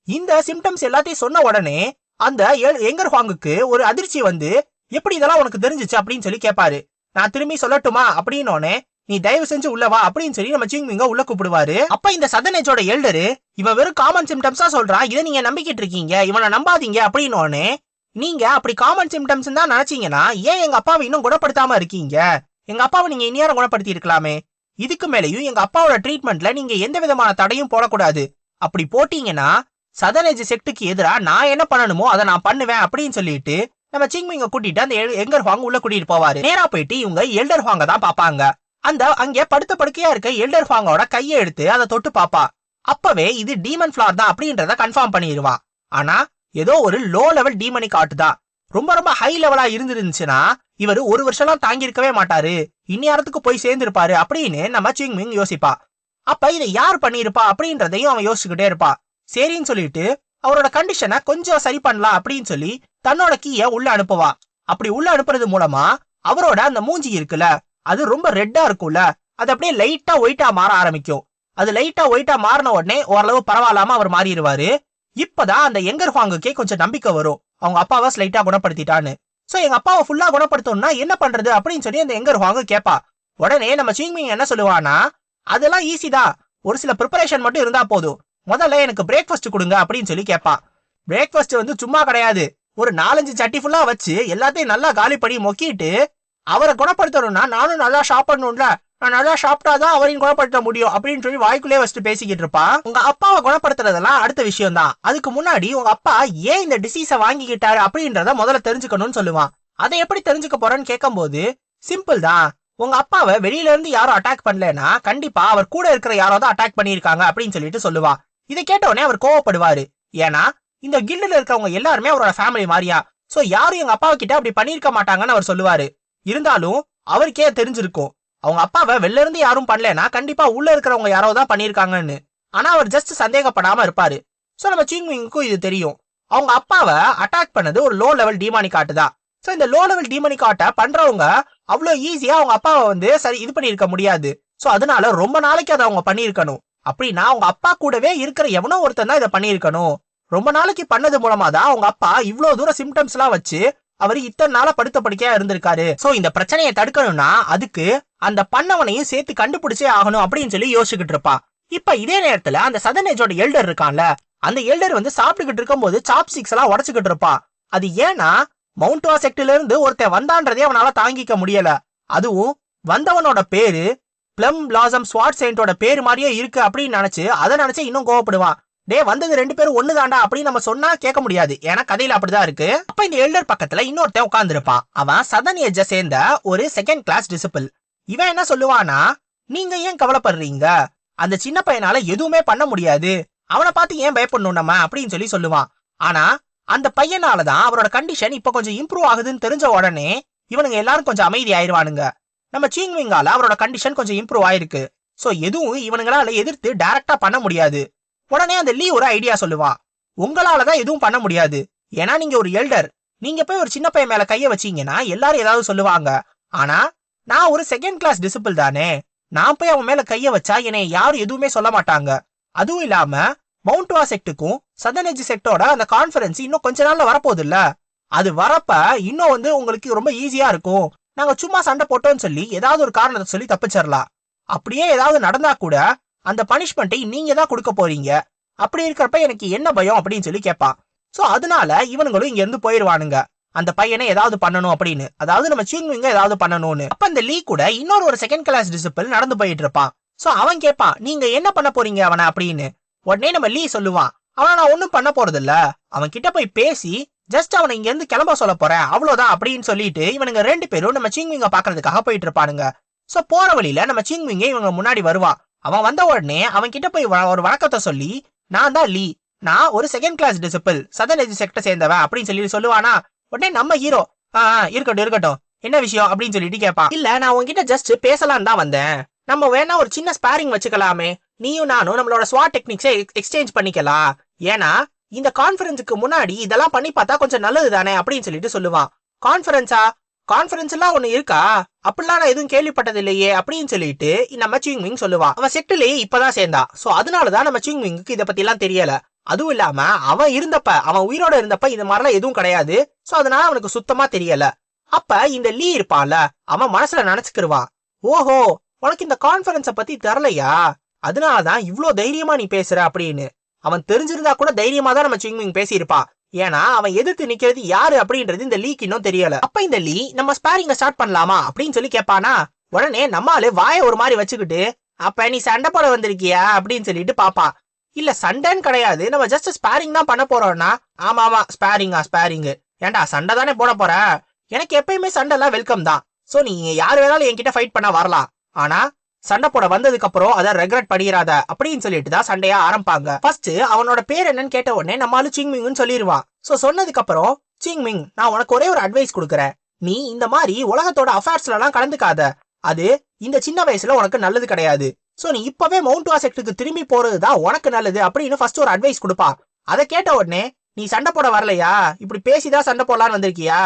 இந்த சிம்டம்ஸ் எல்லாத்தையும் சொன்ன உடனே அந்த எங்கர் ஹாங்குக்கு ஒரு அதிர்ச்சி வந்து எப்படி இதெல்லாம் உனக்கு தெரிஞ்சுச்சு? அப்படின்னு சொல்லி கேட்பாரு நான் திரும்பி சொல்லட்டுமா? அப்படின்னோடனே நீ தயவு செஞ்சு உள்ள வா அப்படின்னு சொல்லி நம்ம சிங்மிங்க உள்ள கூப்பிடுவாரு. அப்ப இந்த சதனேஜோட எல்டரு இவன் வெறும் காமன் சிம்டம்ஸா சொல்றான் இதை நீங்க நம்பிக்கிட்டு இருக்கீங்க இவனை நம்பாதீங்க அப்படின்னு நீங்க அப்படி காமன் சிம்டம்ஸ் தான் நினைச்சீங்கன்னா ஏன் எங்க அப்பாவை இன்னும் குணப்படுத்தாம இருக்கீங்க? எங்க அப்பாவை நீங்க இந்நேரம் குணப்படுத்தி இருக்கலாமே. இதுக்கு மேலேயும் எங்க அப்பாவோட ட்ரீட்மெண்ட்ல நீங்க எந்த விதமான தடையும் போடக்கூடாது. அப்படி போட்டீங்கன்னா சதனேஜ் செக்டுக்கு எதிராக நான் என்ன பண்ணணுமோ அதை நான் பண்ணுவேன் அப்படின்னு சொல்லிட்டு நம்ம சிங்மிங்க கூட்டிட்டு அந்த எங்கர் ஹாங் உள்ள கூட்டிட்டு போவாரு. நேரா போயிட்டு இவங்க எல்டர் ஹாங்க தான் பாப்பாங்க அந்த அங்கே படுத்த படுக்கையா இருக்க எல்டர் ஃபாங்கோட கையை எடுத்து அதை தொட்டு பாப்பா அப்பவே இது டீமன் ஃபிளார் தான் அப்படின்றத கன்ஃபார்ம் பண்ணிடுவா. ஆனா ஏதோ ஒரு லோ லெவல் டீமனிக் காட்டுதான் தான் ரொம்ப ரொம்ப ஹை லெவலா இருந்திருந்துச்சுன்னா இவர் ஒரு வருஷம்லாம் தாங்கியிருக்கவே மாட்டாரு. இந்நேரத்துக்கு போய் சேர்ந்திருப்பாரு அப்படின்னு நம்ம சிங்மிங் யோசிப்பா. அப்ப இதை யார் பண்ணியிருப்பா அப்படின்றதையும் அவன் யோசிச்சுக்கிட்டே இருப்பா. சரின்னு சொல்லிட்டு அவரோட கண்டிஷனை கொஞ்சம் சரி பண்ணலாம் அப்படின்னு சொல்லி தன்னோட கீய உள்ள அனுப்புவா. அப்படி உள்ள அனுப்புறது மூலமா அவரோட அந்த மூஞ்சி இருக்குல்ல அது ரொம்ப ரெட்டா இருக்கும்ல. அது அப்படியே லைட்டா ஒயிட்டா மாற ஆரம்பிக்கும். அது லைட்டா ஒயிட்டா மாறின உடனே ஓரளவு பரவாயில்லாம அவர் மாறிடுவாரு. இப்பதான் அந்த எங்கர் ஹுவாங்குக்கே கொஞ்சம் நம்பிக்கை வரும். அவங்க அப்பாவை ஸ்லைட்டா குணப்படுத்திட்டான்னு. சோ எங்க அப்பாவை ஃபுல்லா குணப்படுத்தணும்னா என்ன பண்றது அப்படின்னு சொல்லி அந்த எங்கர் ஹுவாங்க கேப்பா. உடனே நம்ம சிங்மிங் என்ன சொல்லுவானா அதெல்லாம் ஈஸி தான். ஒரு சில ப்ரிப்பரேஷன் மட்டும் இருந்தா போதும். முதல்ல எனக்கு பிரேக்ஃபாஸ்ட் கொடுங்க அப்படின்னு சொல்லி கேப்பா. பிரேக்ஃபாஸ்ட் வந்து சும்மா கிடையாது. ஒரு நாலஞ்சு சட்டி ஃபுல்லா வச்சு எல்லாத்தையும் நல்லா காலி பண்ணி மொக்கிட்டு அவரை குணப்படுத்தணும்னா நானும் நல்லா சாப்பிடணும்ல. நான் நல்லா சாப்பிட்டாதான் அவரையும் குணப்படுத்த முடியும் அப்படின்னு சொல்லி வாய்க்குள்ளே வச்சுட்டு பேசிக்கிட்டு இருப்பான். உங்க அப்பாவை குணப்படுத்துறதெல்லாம் அடுத்த விஷயம் தான் அதுக்கு முன்னாடி உங்க அப்பா ஏன் இந்த டிசீஸை வாங்கிக்கிட்டாரு அப்படின்றத முதல்ல தெரிஞ்சுக்கணும்னு சொல்லுவான். அதை எப்படி தெரிஞ்சுக்க போறேன்னு கேட்கும்போது சிம்பிள் தான். உங்க அப்பாவை வெளியில இருந்து யாரும் அட்டாக் பண்ணலனா கண்டிப்பா அவர் கூட இருக்கிற யாரோ தான் அட்டாக் பண்ணியிருக்காங்க அப்படின்னு சொல்லிட்டு சொல்லுவா இதை கேட்டவொடனே அவர் கோவப்படுவாரு. ஏன்னா இந்த கில்டுல இருக்கவங்க எல்லாருமே அவரோட ஃபேமிலி மாதிரியா. சோ யாரும் எங்க அப்பா கிட்ட அப்படி பண்ணியிருக்க மாட்டாங்கன்னு அவர் சொல்லுவாரு. இருந்தாலும் அவருக்கே தெரிஞ்சிருக்கும். அவங்க அப்பாவை வெளில இருந்து யாரும் பண்ணலனா கண்டிப்பா உள்ள இருக்கிறவங்க யாரோ தான் பண்ணியிருக்காங்கன்னு. ஆனா அவர் ஜஸ்ட் சந்தேகப்படாம இருப்பாரு. சோ நம்ம சிங்விங்க்கும் இது தெரியும். அவங்க அப்பாவை அட்டாக் பண்ணது ஒரு லோ லெவல் டீமானிக் ஆட்டு தான். சோ இந்த லோ லெவல் டீமானிக் ஆட்டை பண்றவங்க அவ்வளோ ஈஸியா அவங்க அப்பாவை வந்து சரி இது பண்ணியிருக்க முடியாது. சோ அதனால ரொம்ப நாளைக்கு அதை அவங்க பண்ணியிருக்கணும். அப்படின்னா அவங்க அப்பா கூடவே இருக்கிற எவனோ ஒருத்தன் தான் இதை பண்ணியிருக்கணும். ரொம்ப நாளைக்கு பண்ணது மூலமா தான் அவங்க அப்பா இவ்வளவு தூரம் சிம்டம்ஸ் எல்லாம் வச்சு அவர் இத்தனை நாளா படுத்த படுக்கையா இருந்திருக்காரு. சோ இந்த பிரச்சனையை தடுக்கணும்னா அதுக்கு அந்த பண்ணவனையும் சேர்த்து கண்டுபிடிச்சே ஆகணும் அப்படின்னு சொல்லி யோசிச்சுக்கிட்டு இருப்பா. இப்ப இதே நேரத்துல அந்த சதனேஜோட எல்டர் இருக்கான்ல அந்த எல்டர் வந்து சாப்பிட்டுக்கிட்டு இருக்கும்போது சாப்ஸ்டிக்ஸ் எல்லாம் உடச்சுக்கிட்டு இருப்பா. அது ஏன்னா மவுண்ட் செக்ட்ல இருந்து ஒருத்தன் வந்தான்றதே அவனால தாங்கிக்க முடியல. அதுவும் வந்தவனோட பேரு பிளம் பிளாசம் ஸ்வாட் செயின்டோட பேரு மாதிரியே இருக்கு அப்படின்னு நினைச்சு அதை நினைச்சு இன்னும் கோவப்படுவான். டே வந்தது ரெண்டு பேரும் ஒண்ணுதான்டா அப்படின்னு நம்ம சொன்னா கேட்க முடியாது. ஏன்னா கதையில அப்படிதான் இருக்கு. அப்ப இந்த எல்டர் பக்கத்துல இன்னொருத்தன் உட்காந்துருப்பான் அவன் சதன் ஏஜ சேர்ந்த ஒரு செகண்ட் கிளாஸ் டிசிபிள் இவன் என்ன சொல்லுவானா நீங்க ஏன் கவலைப்படுறீங்க? அந்த சின்ன பையனால எதுவுமே பண்ண முடியாது. அவனை பார்த்து ஏன் பயப்படணும் நம்ம? அப்படின்னு சொல்லி சொல்லுவான். ஆனா அந்த பையனால தான் அவரோட கண்டிஷன் இப்ப கொஞ்சம் இம்ப்ரூவ் ஆகுதுன்னு தெரிஞ்ச உடனே இவனுங்க எல்லாரும் கொஞ்சம் அமைதி ஆயிருவானுங்க. நம்ம சீங்விங்கால அவரோட கண்டிஷன் கொஞ்சம் இம்ப்ரூவ் ஆயிருக்கு. சோ எதுவும் இவனுங்களால எதிர்த்து டைரக்டா பண்ண முடியாது. உடனே அந்த லீ ஒரு ஐடியா சொல்லுவான் உங்களால தான் எதுவும் பண்ண முடியாது. ஏன்னா நீங்க ஒரு எல்டர் நீங்க போய் ஒரு சின்ன பையன் மேல கைய வச்சீங்கன்னா எல்லாரும் ஏதாவது சொல்லுவாங்க. ஆனா நான் ஒரு செகண்ட் கிளாஸ் டிசிபிள் தானே. நான் போய் அவன் மேல கைய வச்சா என்னை யாரும் எதுவுமே சொல்ல மாட்டாங்க. அதுவும் இல்லாம மவுண்ட்வா செக்டுக்கும் சதனேஜ் செக்டோட அந்த கான்ஃபரன்ஸ் இன்னும் கொஞ்ச நாள்ல வரப்போகுது இல்ல அது வரப்ப இன்னும் வந்து உங்களுக்கு ரொம்ப ஈஸியா இருக்கும். நாங்க சும்மா சண்டை போட்டோம்னு சொல்லி ஏதாவது ஒரு காரணத்தை சொல்லி தப்பிச்சிடலாம் அப்படியே ஏதாவது நடந்தா கூட அந்த பனிஷ்மெண்ட்டை நீங்க தான் கொடுக்க போறீங்க. அப்படி இருக்கிறப்ப எனக்கு என்ன பயம் அப்படின்னு சொல்லி கேட்பான். சோ அதனால இவனுங்களும் இங்க இருந்து போயிருவானுங்க. அந்த பையனை ஏதாவது பண்ணணும் அப்படின்னு. அதாவது நம்ம சிங்விங்க ஏதாவது பண்ணணும்னு. அப்ப அந்த லீ கூட இன்னொரு ஒரு செகண்ட் கிளாஸ் டிசிப்பிள் நடந்து போயிட்டு இருப்பான். சோ அவன் கேட்பான் நீங்க என்ன பண்ண போறீங்க அவனை? அப்படின்னு. உடனே நம்ம லீ சொல்லுவான் அவனை நான் ஒன்னும் பண்ண போறது இல்ல அவன் கிட்ட போய் பேசி ஜஸ்ட் அவனை இங்க இருந்து கிளம்ப சொல்ல போறேன். அவ்வளவுதான் அப்படின்னு சொல்லிட்டு இவனுங்க ரெண்டு பேரும் நம்ம சிங்விங்க பாக்குறதுக்காக போயிட்டு இருப்பானுங்க. சோ போற வழியில நம்ம சிங்விங்க இவங்க முன்னாடி வருவான். அவன் வந்த உடனே அவன் கிட்ட போய் வ- ஒரு வழக்கத்தை சொல்லி நான் தான் லீ நான் ஒரு second class disciple southern edge sector சேர்ந்தவன் அப்படின்னு சொல்லி சொல்லுவானா? உடனே நம்ம ஹீரோ ஆ ஆ, இருக்கட்டும் இருக்கட்டும். என்ன விஷயம் அப்படின்னு சொல்லிட்டு கேட்பான் இல்ல நான் உன்கிட்ட ஜஸ்ட் பேசலாம் தான் வந்தேன். நம்ம வேணா ஒரு சின்ன ஸ்பாரிங் வச்சுக்கலாமே. நீயும் நானும் நம்மளோட ஸ்வாட் டெக்னிக்ஸை எக்ஸ்சேஞ்ச் பண்ணிக்கலாம். ஏன்னா இந்த கான்ஃபரன்ஸுக்கு முன்னாடி இதெல்லாம் பண்ணி பார்த்தா கொஞ்சம் நல்லது தானே அப்படின்னு சொல்லிட்டு சொல்லுவான். கான்ஃபரன்ஸா கான்ஃபரன்ஸ் எல்லாம் ஒண்ணு இருக்கா? அப்படிலாம் நான் எதுவும் கேள்விப்பட்டது இல்லையே அப்படின்னு சொல்லிட்டு நம்ம சிங்விங் சொல்லுவான் அவன் செட்டிலேயே இப்பதான் சேர்ந்தா. சோ அதனாலதான் நம்ம சிங்விங்க்கு இத பத்தி எல்லாம் தெரியல. அதுவும் இல்லாம அவன் இருந்தப்ப அவன் உயிரோட இருந்தப்ப இந்த மாதிரிலாம் எதுவும் கிடையாது. சோ அதனால அவனுக்கு சுத்தமா தெரியல. அப்ப இந்த லீ இருப்பான்ல அவன் மனசுல நினைச்சுக்கிருவான். ஓஹோ உனக்கு இந்த கான்ஃபரன்ஸ பத்தி தரலையா அதனாலதான் இவ்ளோ தைரியமா நீ பேசுற அப்படின்னு. அவன் தெரிஞ்சிருந்தா கூட தைரியமா தான் நம்ம சிங்விங் பேசியிருப்பான். ஏன்னா அவன் எதிர்த்து நிக்கிறது யாரு அப்படின்றது இந்த லீக் இன்னும் தெரியல. அப்ப இந்த லீ நம்ம ஸ்பேரிங்க ஸ்டார்ட் பண்ணலாமா? அப்படின்னு சொல்லி கேட்பானா உடனே நம்மாலு வாய ஒரு மாதிரி வச்சுக்கிட்டு அப்ப நீ சண்டை போட வந்திருக்கியா? அப்படின்னு சொல்லிட்டு பாப்பா. இல்ல சண்டைன்னு கிடையாது. நம்ம ஜஸ்ட் ஸ்பேரிங் தான் பண்ண போறோம்னா ஆமா ஆமா ஸ்பேரிங்கா ஸ்பேரிங் ஏன்டா சண்டை தானே போட போற? எனக்கு எப்பயுமே சண்டைலாம் வெல்கம் தான். சோ நீங்க யார் வேணாலும் என்கிட்ட ஃபைட் பண்ண வரலாம். ஆனா சண்டை போட வந்ததுக்கு அப்புறம் அதை ரெக்ரெட் பண்ணிடாத அப்படின்னு சொல்லிட்டு தான் சண்டையா ஆரம்பிப்பாங்க. ஃபர்ஸ்ட் அவனோட பேர் என்னன்னு கேட்ட உடனே நம்மளால சிங்மிங்னு சொல்லிடுவான் சோ சொன்னதுக்கு அப்புறம் சிங்மிங் நான் உனக்கு ஒரே ஒரு அட்வைஸ் கொடுக்குறேன். நீ இந்த மாதிரி உலகத்தோட அஃபேர்ஸ்ல எல்லாம் கலந்துக்காத. அது இந்த சின்ன வயசுல உனக்கு நல்லது கிடையாது. சோ நீ இப்பவே மவுண்ட் வாசெக்டுக்கு திரும்பி போறது தான் உனக்கு நல்லது அப்படின்னு ஃபர்ஸ்ட் ஒரு அட்வைஸ் கொடுப்பா அதை கேட்ட உடனே நீ சண்டை போட வரலையா? இப்படி பேசிதான் சண்டை போடலான்னு வந்திருக்கியா?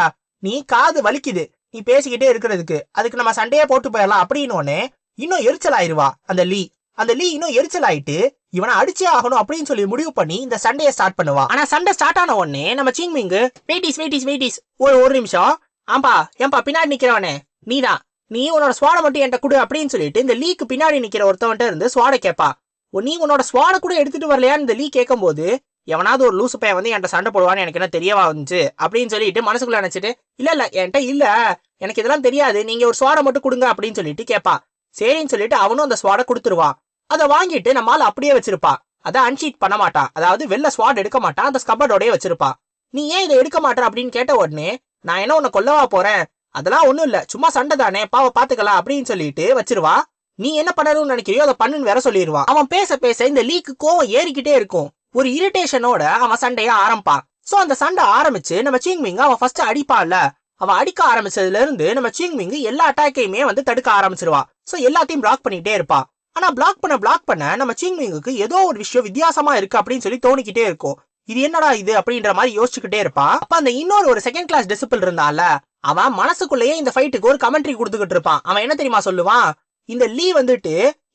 நீ காது வலிக்குது. நீ பேசிக்கிட்டே இருக்கிறதுக்கு. அதுக்கு நம்ம சண்டையே போட்டு போயிடலாம் அப்படின்னு இன்னும் எரிச்சல் ஆயிருவா அந்த லீ. அந்த லீ இன்னும் எரிச்சல் ஆயிட்டு இவனை அடிச்சே ஆகணும் அப்படின்னு சொல்லி முடிவு பண்ணி இந்த சண்டையை ஸ்டார்ட் பண்ணுவா. ஆனா சண்டை ஸ்டார்ட் ஆன உடனே நம்ம சிங்மிங்கு வெயிட்டிஸ் வெயிட்டிஸ் வெயிட்டிஸ் ஒரு ஒரு நிமிஷம் ஆம்பா ஏன்பா பின்னாடி நிக்கிறவனே நீதான் நீ உன்னோட ஸ்வாட மட்டும் என்கிட்ட கொடு அப்படின்னு சொல்லிட்டு இந்த லீக்கு பின்னாடி நிக்கிற ஒருத்தவன்ட்ட இருந்து ஸ்வாட கேட்பா "ஓ, நீ உன்னோட ஸ்வாட கூட எடுத்துட்டு வரலையான்னு இந்த லீ கேட்கும்போது எவனாவது ஒரு லூசு பையன் வந்து என்கிட்ட சண்டை போடுவான்னு எனக்கு என்ன தெரியவா வந்துச்சு? அப்படின்னு சொல்லிட்டு மனசுக்குள்ள நினைச்சிட்டு இல்ல இல்ல என்கிட்ட இல்ல. எனக்கு இதெல்லாம் தெரியாது. நீங்க ஒரு ஸ்வாட மட்டும் கொடுங்க அப்படின்னு சொல்லிட்டு கேட்பா சரின்னு சொல்லிட்டு அவனும் அந்த ஸ்வாட கொடுத்துருவான். அதை வாங்கிட்டு நம்மால அப்படியே வச்சிருப்பா அதை அன்ஷீட் பண்ண மாட்டான். அதாவது வெளில ஸ்வாட் எடுக்க மாட்டான். அந்த ஸ்கபர்டோடய வச்சிருப்பா நீ ஏன் இதை எடுக்க மாட்டேன் அப்படின்னு கேட்ட உடனே நான் என்ன உன்னை கொல்லவா போறேன்? அதெல்லாம் ஒண்ணும் இல்ல. சும்மா சண்டை தானே. பாவ பாத்துக்கலாம் அப்படின்னு சொல்லிட்டு வச்சிருவா. நீ என்ன பண்ணணும்னு நினைக்கிறியோ அதை பண்ணுன்னு வேற சொல்லிடுவான் அவன் பேச பேச இந்த லீக்கு கோவம் ஏறிக்கிட்டே இருக்கும். ஒரு இரிட்டேஷனோட அவன் சண்டைய ஆரம்பிப்பான். சோ அந்த சண்டை ஆரம்பிச்சு நம்ம சிங்மிங் அவன் ஃபர்ஸ்ட் அடிப்பான்ல. அவன் அடிக்க ஆரம்பிச்சதுல இருந்து நம்ம சிங்மிங் எல்லா அட்டாக்கையுமே வந்து தடுக்க ஆரம்பிச்சிருவா. ஸோ எல்லாத்தையும் பிளாக் பண்ணிகிட்டே இருப்பான் ஆனா பிளாக் பண்ண பிளாக் பண்ண நம்ம சீங்மிங்குக்கு ஏதோ ஒரு விஷயம் வித்தியாசமா இருக்கு அப்படின்னு சொல்லி தோணிக்கிட்டே இருக்கும். இது என்னடா இது அப்படின்ற மாதிரி யோசிச்சுக்கிட்டே இருப்பான் அப்ப அந்த இன்னொரு ஒரு செகண்ட் கிளாஸ் டிசிபிள் இருந்தால அவன் மனசுக்குள்ளேயே இந்த ஃபைட்டுக்கு ஒரு கமெண்ட்ரி கொடுத்துக்கிட்டு இருப்பான். அவன் என்ன தெரியுமா சொல்லுவான்? இந்த லீ வந்துட்டு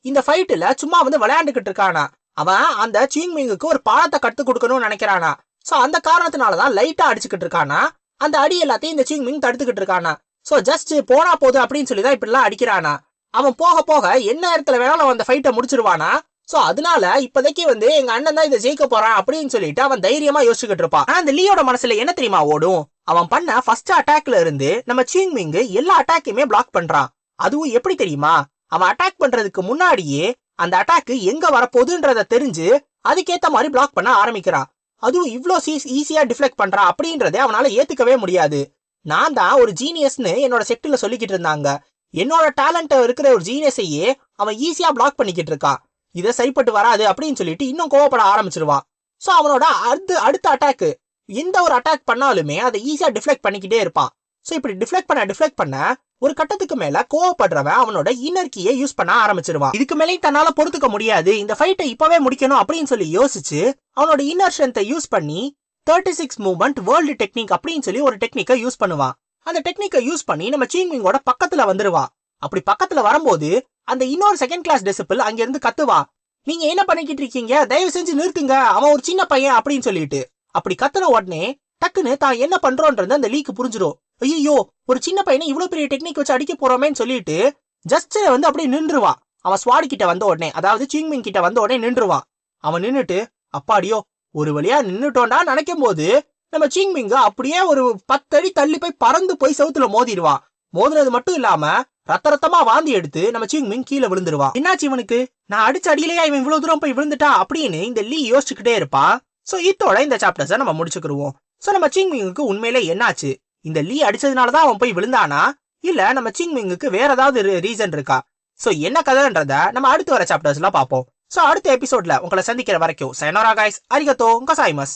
இந்த ஃபைட்டுல சும்மா வந்து விளையாண்டுகிட்டு இருக்கானா? அவன் அந்த சீங்மிங்குக்கு ஒரு பாடத்தை கத்து கொடுக்கணும்னு நினைக்கிறானா? சோ அந்த காரணத்தினாலதான் லைட்டா அடிச்சுக்கிட்டு இருக்கானா? அந்த அடி எல்லாத்தையும் இந்த சீங்மிங் தடுத்துக்கிட்டு இருக்கானா? சோ ஜஸ்ட் போனா போதும் அப்படின்னு சொல்லி தான் இப்படிலாம் அடிக்கிறானா? அவன் போக போக என்ன நேரத்துல வேணாலும் அவன் அந்த ஃபைட்டை முடிச்சிருவானா? சோ அதனால இப்போதைக்கு வந்து எங்க அண்ணன் தான் இதை ஜெயிக்க போறான் அப்படின்னு சொல்லிட்டு அவன் தைரியமா யோசிச்சுக்கிட்டு இருப்பான். ஆனா அந்த லீயோட மனசுல என்ன தெரியுமா ஓடும்? அவன் பண்ண ஃபர்ஸ்ட் அட்டாக்ல இருந்து நம்ம சிங்மிங் எல்லா அட்டாக்கையுமே பிளாக் பண்றான். அதுவும் எப்படி தெரியுமா? அவன் அட்டாக் பண்றதுக்கு முன்னாடியே அந்த அட்டாக்கு எங்க வரப்போகுதுன்றத தெரிஞ்சு அதுக்கேத்த மாதிரி பிளாக் பண்ண ஆரம்பிக்கிறான். அதுவும் இவ்ளோ ஈஸியா டிஃப்ளெக்ட் பண்றான் அப்படின்றதே அவனால ஏத்துக்கவே முடியாது. நான் தான் ஒரு ஜீனியஸ்னு என்னோட செக்டில் சொல்லிக்கிட்டு இருந்தாங்க. என்னோட டேலண்ட்டை இருக்கிற ஒரு ஜீனியஸையே அவன் ஈஸியா பிளாக் பண்ணிக்கிட்டு இருக்கான் இதை சரிப்பட்டு வராது அப்படின்னு சொல்லிட்டு இன்னும் கோவப்பட ஆரம்பிச்சிருவான் சோ அவனோட அடுத்த அடுத்த அட்டாக் எந்த ஒரு அட்டாக் பண்ணாலுமே அதை ஈஸியா டிஃப்ளெக்ட் பண்ணிக்கிட்டே இருப்பான் சோ இப்படி டிஃப்ளெக்ட் பண்ண டிஃப்ளெக்ட் பண்ண ஒரு கட்டத்துக்கு மேல கோவப்படுறவன் அவனோட இன்னர் கீயை யூஸ் பண்ண ஆரம்பிச்சிருவான் இதுக்கு மேலேயும் தன்னால பொறுத்துக்க முடியாது. இந்த ஃபைட்டை இப்பவே முடிக்கணும் அப்படின்னு சொல்லி யோசிச்சு அவனோட இன்னர் ஸ்ட்ரென்த்தை யூஸ் பண்ணி thirty six movement world technique அப்படின்னு சொல்லி ஒரு டெக்னிக்கை யூஸ் பண்ணுவான் அந்த டெக்னிக்கை யூஸ் பண்ணி நம்ம சீங்விங்கோட பக்கத்துல வந்துருவா. அப்படி பக்கத்துல வரும்போது அந்த இன்னொரு செகண்ட் கிளாஸ் டெசிபிள் அங்க இருந்து கத்துவா. நீங்க என்ன பண்ணிக்கிட்டு இருக்கீங்க? தயவு செஞ்சு நிறுத்துங்க. அவன் ஒரு சின்ன பையன் அப்படின்னு சொல்லிட்டு. அப்படி கத்துன உடனே டக்குன்னு தான் என்ன பண்றோன்றது அந்த லீக்கு புரிஞ்சிடும் ஐயோ ஒரு சின்ன பையனை இவ்வளவு பெரிய டெக்னிக் வச்சு அடிக்க போறோமேன்னு சொல்லிட்டு ஜஸ்ட் வந்து அப்படியே நின்றுவான் அவன் ஸ்வாட் கிட்ட வந்த உடனே அதாவது சிங்மிங் கிட்ட வந்த உடனே நின்றுவான் அவன் நின்னுட்டு அப்பாடியோ ஒரு வழியா நின்னுட்டோண்டா நினைக்கும் போது நம்ம சிங்மிங்க அப்படியே ஒரு பத்தடி தள்ளி போய் பறந்து போய் செவுத்துல மோதிடுவான் மோதினது மட்டும் இல்லாம ரத்த ரத்தமா வாந்தி எடுத்து நம்ம சிங்மிங் கீழே விழுந்துருவான் என்னாச்சு இவனுக்கு? நான் அடிச்ச அடியிலேயே இவன் இவ்வளவு தூரம் போய் விழுந்துட்டா அப்படின்னு இந்த லீ யோசிச்சுக்கிட்டே இருப்பான் சோ இத்தோட இந்த சாப்டர்ஸை நம்ம முடிச்சுக்கிருவோம். சோ நம்ம சிங்மிங்குக்கு உண்மையிலே என்னாச்சு? இந்த லீ அடிச்சதுனால தான் அவன் போய் விழுந்தானா? இல்ல நம்ம சிங்மிங்குக்கு வேற ஏதாவது ரீசன் இருக்கா? சோ என்ன கதைன்றத நம்ம அடுத்து வர சாப்டர்ஸ்ல பாப்போம். சோ அடுத்த எபிசோட்ல உங்களை சந்திக்கிற வரைக்கும் சைனோரா காய்ஸ் அரிகத்தோ உங்க சாய்மஸ்